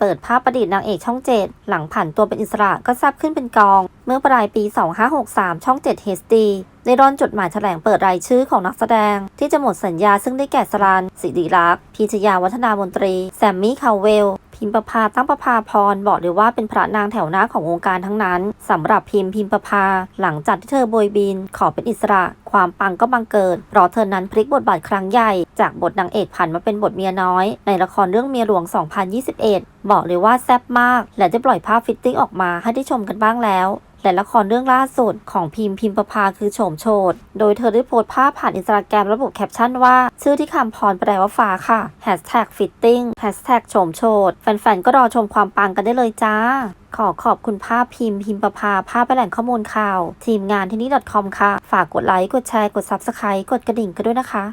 เปิดภาพประดิษฐ์นางเอกช่อง 7 หลังผันตัวเป็นอิสระก็ทราบขึ้นเป็นกอง เมื่อปลายปี 2563 ช่อง 7 HD ได้ร่อนจดหมายแถลงเปิดรายชื่อของนักแสดง ที่จะหมดสัญญาซึ่งได้แก่สรันสิริรักษ์พีชยาวัฒนามนตรี แซมมี่คาเวล พิมพ์ประภาตั้งประภาพรบอกเลยว่าเป็นพระนางแถวหน้าของวงการทั้งนั้นสำหรับพิมพ์พิมพ์ประภา หลังจากที่เธอโบยบิน ขอเป็นอิสระ ความปังก็บังเกิดเพราะเธอนั้นพลิกบทบาทครั้งใหญ่ จากบทนางเอกผันมาเป็นบทเมียน้อย ในละครเรื่องเมียหลวง 2021 บอกเลยว่าแซ่บมาก และจะปล่อยภาพฟิตติ้งออกมาให้ได้ชมกันบ้างแล้ว และละครเรื่องล่าสุดของพิมพ์พิมพ์ประภาคือโฉมโฉด โดยเธอได้โพสต์ภาพผ่านอินสตาแกรมระบุแคปชั่นว่า ชื่อที่คำพรแปลว่าฟ้าค่ะ fitting โฉมโฉด แฟนๆ ก็รอชมความปังกันได้เลยจ้า ขอขอบคุณภาพพิมพ์พิมพ์ประภาภาพไปแหล่งข้อมูลข่าว ทีมงานที่นี่ .com ค่ะ ฝากกดไลค์ กดแชร์ กด Subscribe กดกระดิ่งกันด้วยนะคะ